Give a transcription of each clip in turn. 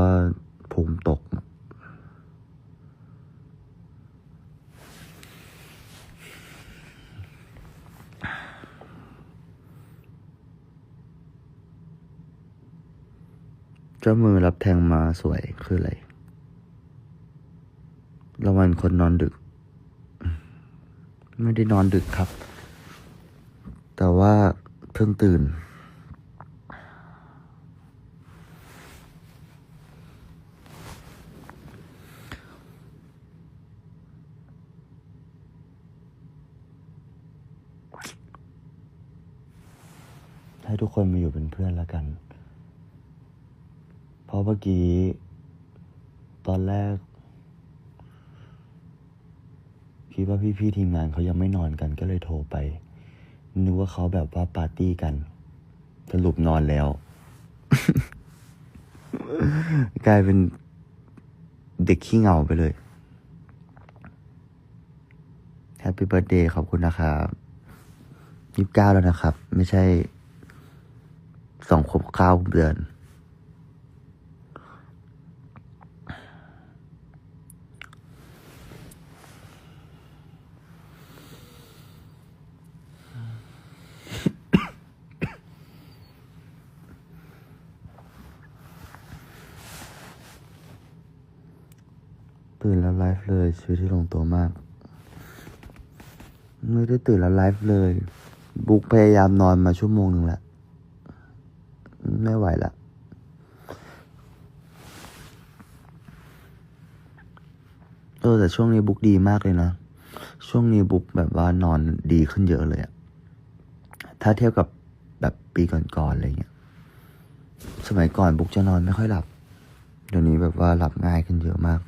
ว่าภูมิตก เจ้ามือรับแทงมาสวยคืออะไรรางวัลคนนอนดึก ไม่ได้นอนดึกครับ แต่ว่าเพิ่งตื่น ให้ทุกคนมาอยู่เป็นเพื่อนแล้วกัน เพราะเมื่อกี้ ตอนแรกคิดว่าพี่ๆทีมงานเขายังไม่นอนกันก็เลยโทรไปนึกว่าเขาแบบว่าปาร์ตี้กันสรุปนอนแล้ว กลายเป็นเด็กขี้เหงาไปเลยแฮปปี้เบิร์ดเดย์ขอบคุณนะครับยี่สิบเก้าแล้วนะครับ ไม่ใช่ สองขวบเก้าเดือน ตื่นแล้วไลฟ์เลยชีวิตที่ลงตัวมาก ไม่ได้ตื่นแล้วไลฟ์เลย บุ๊กพยายามนอนมาชั่วโมงหนึ่งแล้ว ไม่ไหวละเออแต่ช่วงนี้บุ๊กดีมากเลยนะ ช่วงนี้บุ๊กแบบว่านอนดีขึ้นเยอะเลยอะถ้าเทียบกับแบบปีก่อนๆอะไรเงี้ย สมัยก่อนบุ๊กจะนอนไม่ค่อยหลับ เดี๋ยวนี้แบบว่าหลับง่ายขึ้นเยอะมาก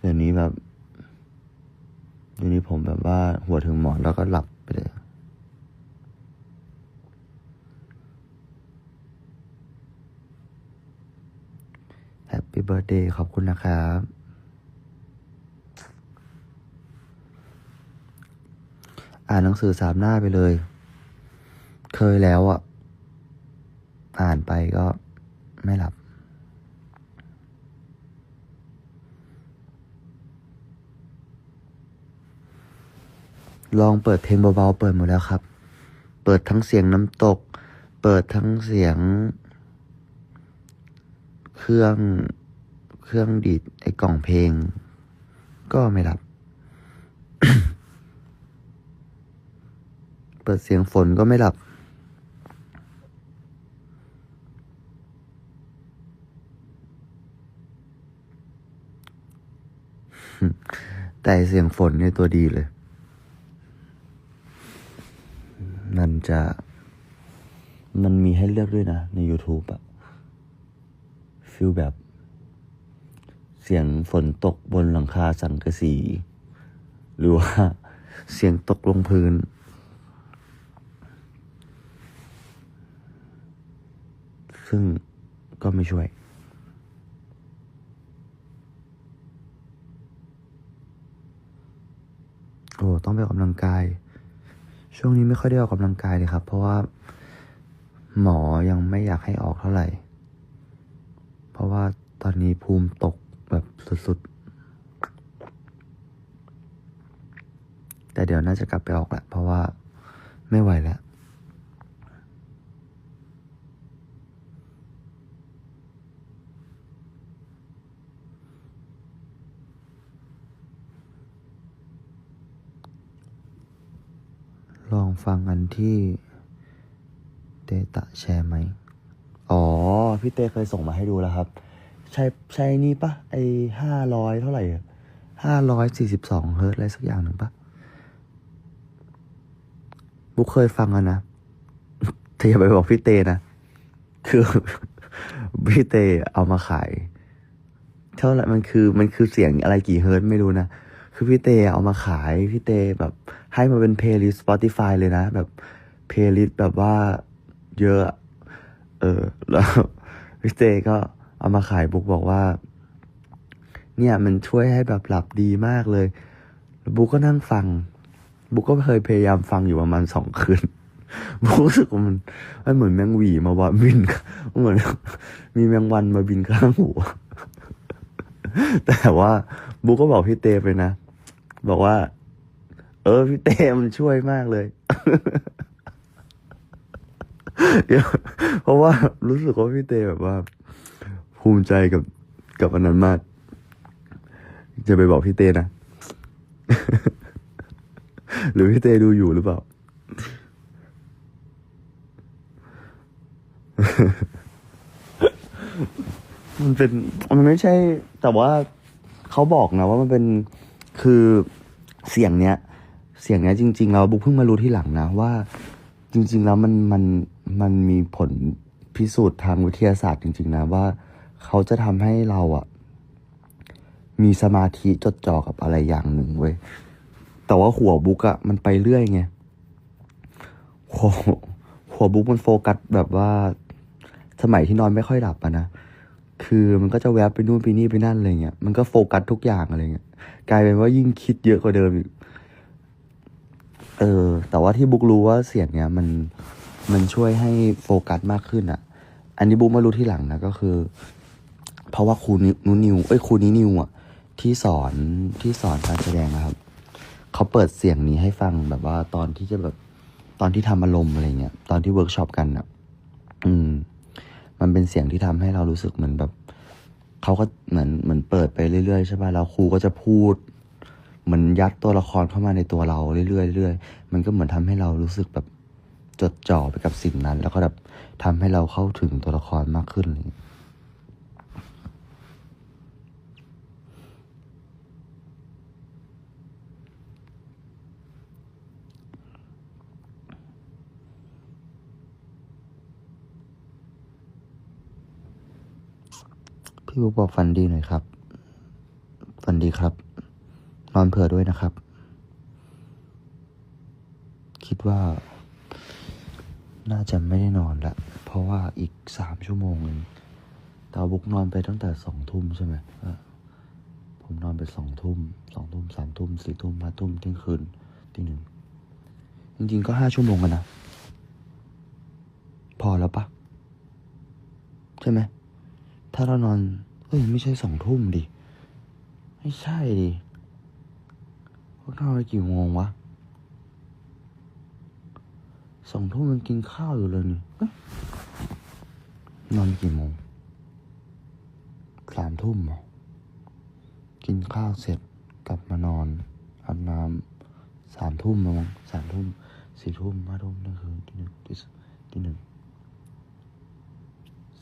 เดี๋ยวนี้แบบ เดี๋ยวนี้ผมแบบว่าหัวถึงหมอนแล้วก็หลับไปเลย แฮ ปี้เบิร์ดเดย์ขอบคุณนะครับ อ่านหนังสือสามหน้าไปเลย เคยแล้วอะ อ่านไปก็ไม่หลับลองเปิดเพลงเบาๆ เปิดหมดแล้วครับ เปิดทั้งเสียงน้ำตก เปิดทั้งเสียง เครื่อง เครื่องดีดไอ้กล่องเพลง ก็ไม่รับ เปิดเสียงฝนก็ไม่หลับ แต่เสียงฝนเนี่ยตัวดีเลย มันจะ มันมีให้เลือกด้วยนะ ใน YouTube อะฟิลแบบ เสียงฝนตกบนหลังคาสังกะสี หรือว่าเสียงตกลงพื้น ซึ่งก็ไม่ช่วย โอ้ต้องไปออกกำลังกาย ช่วงนี้ไม่ค่อยได้ออกกำลังกายเลยครับ เพราะว่าหมอยังไม่อยากให้ออกเท่าไหร่ เพราะว่าตอนนี้ภูมิตก แบบสุดๆ แต่เดี๋ยวน่าจะกลับไปออกแหละเพราะว่าไม่ไหวแล้วลองฟังอันที่เตตะแชร์ไหม อ๋อ พี่เตเคยส่งมาให้ดูแล้วครับ ใช่ใช่นี่ปะไอห้าร้อยเท่าไหร่ห้าร้อยสี่สิบสองเฮิร์ตอะไรสักอย่างหนึ่งปะบุ๊กเคยฟังอะนะแต่อย่าไปบอกพี่เตนะ คือ พี่เตเอามาขาย เท่าไหร่มันคือมันคือเสียงอะไรกี่เฮิร์ตไม่รู้นะ คือพี่เตเอามาขายพี่เตแบบให้มาเป็นเพลย์ลิสต์ Spotify เลยนะ แบบเพลย์ลิสต์แบบว่าเยอะ เออ แล้วพี่เตก็ เอามาขายบุ๊กบอกว่า เนี่ยมันช่วยให้แบบหลับดีมากเลยลบุ๊กก็นั่งฟัง บุ๊กก็เคยพยายามฟังอยู่ประมาณสองคืนบุ๊กรู้สึกว่ามันมันเหมือนแมงวีมาว่าบินเหมือน มีแมงวันมาบินข้างหัวแต่ว่าบุ๊กก็บอกพี่เตไปนะ บอกว่า เออพี่เต้มันช่วยมากเลยเดี๋ยวเพราะว่ารู้สึกว่าพี่เต้แบบว่า ภูมิใจกับกับอันนั้นมาก จะไปบอกพี่เต้นะ หรือพี่เต้ดูอยู่หรือเปล่า มันเป็นมันไม่ใช่ แต่ว่าเขาบอกนะว่ามันเป็นคือเสียงเนี้ย เสียงเนี้ยจริงๆแล้วบุ๊คเพิ่งมารู้ที่หลังนะว่า จริง ๆ แล้วมันมันมันมีผลพิสูจน์ทางวิทยาศาสตร์จริง ๆ นะว่า เขาจะทำให้เราอะมีสมาธิจดจ่อกับอะไรอย่างหนึ่งเว้ย แต่ว่าหัวบุ๊กอะมันไปเรื่อยไงหัวหัวบุ๊กมันโฟกัสแบบว่า สมัยที่นอนไม่ค่อยหลับอะนะ คือมันก็จะแวบไปนู่นไปนี่ไปนั่นอะไรเงี้ย มันก็โฟกัสทุกอย่างอะไรเงี้ย กลายเป็นว่ายิ่งคิดเยอะกว่าเดิมอีก เออ แต่ว่าที่บุ๊กรู้ว่าเสียงเนี้ยมันมันช่วยให้โฟกัสมากขึ้นอะอันนี้บุ๊กมารู้ที่หลังนะก็คือ เพราะว่าครูนิวนิวเอ้ยครูนินิวอะที่สอนที่สอนการแสดงนะครับเขาเปิดเสียงนี้ให้ฟังแบบว่าตอนที่จะแบบตอนที่ทำอารมณ์อะไรเงี้ยตอนที่เวิร์กช็อปกันอะ อืม มันเป็นเสียงที่ทำให้เรารู้สึกเหมือนแบบเขาก็เหมือนเหมือนเปิดไปเรื่อยๆใช่ป่ะแล้วครูก็จะพูดเหมือนยัดตัวละครเข้ามาในตัวเราเรื่อยๆเรื่อยๆมันก็เหมือนทำให้เรารู้สึกแบบจดจ่อไปกับสิ่งนั้น แล้วก็แบบทำให้เราเข้าถึงตัวละครมากขึ้นอะไรเงี้ย พี่บุ๊กบอกฟันดีหน่อยครับฟันดีครับ นอนเผื่อด้วยนะครับ คิดว่า น่าจะไม่ได้นอนละ เพราะว่าอีกสามชั่วโมงเองตาบุ๊กนอนไปตั้งแต่สองทุ่มใช่ไหมผมนอนไปสองทุ่ม สองทุ่มสามทุ่มสี่ทุ่มห้าทุ่มเที่ยงคืนตีหนึ่งจริงๆก็ห้าชั่วโมงกันนะ พอแล้วปะใช่ไหม ถ้าเรานอน เอ้ย ไม่ใช่สองทุ่มดิ ไม่ใช่ดิพวกนอนไปกี่โมงวะสองทุ่มมันกินข้าวอยู่เลยนี่นอนกี่โมงสามทุ่มเหรอกินข้าวเสร็จกลับมานอนอาบน้ำสามทุ่มมั้งสามทุ่มสี่ทุ่มห้าทุ่มนั่นคือที่หนึ่งที่สที่หนึ่ง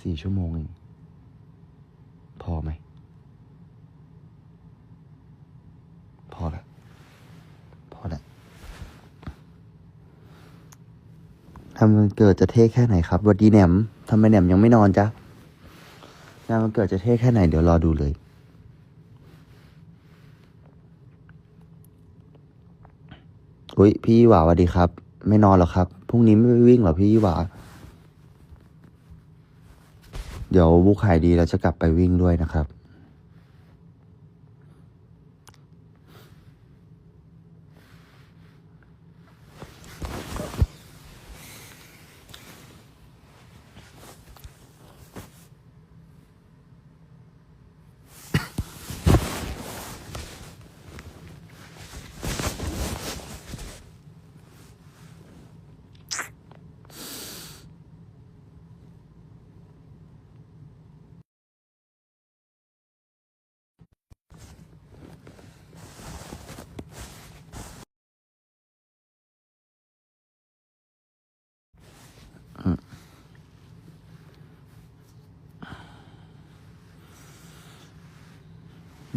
สี่ชั่วโมงเอง พอไหม พอละพอละทำมันเกิดจะเท่แค่ไหนครับวันดีแหนมทำไมแหนมยังไม่นอนจ๊ะงานมันเกิดจะเท่แค่ไหน เดี๋ยวรอดูเลย อุ้ยพี่หวาสวัสดีครับ ไม่นอนหรอครับ พรุ่งนี้ไม่ไปวิ่งหรอพี่หวา เดี๋ยวบุกหายดีแล้วจะกลับไปวิ่งด้วยนะครับ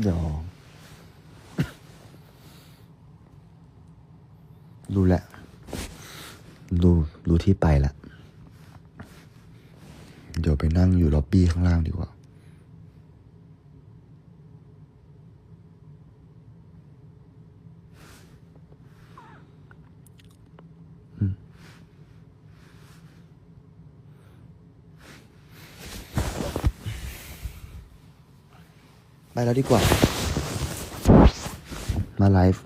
เดี๋ยวรู้แหละรู้รู้ที่ไปละ เดี๋ยวไปนั่งอยู่ล็อบบี้ข้างล่างดีกว่า ไปแล้วดีกว่า มาไลฟ์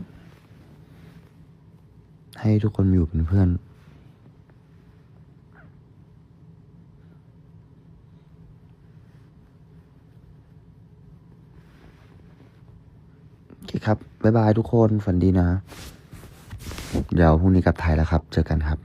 ให้ทุกคนอยู่เป็นเพื่อน โอเคครับ บ๊ายบายทุกคน ฝันดีนะ เดี๋ยวพรุ่งนี้กลับไทยแล้วครับ เจอกันครับ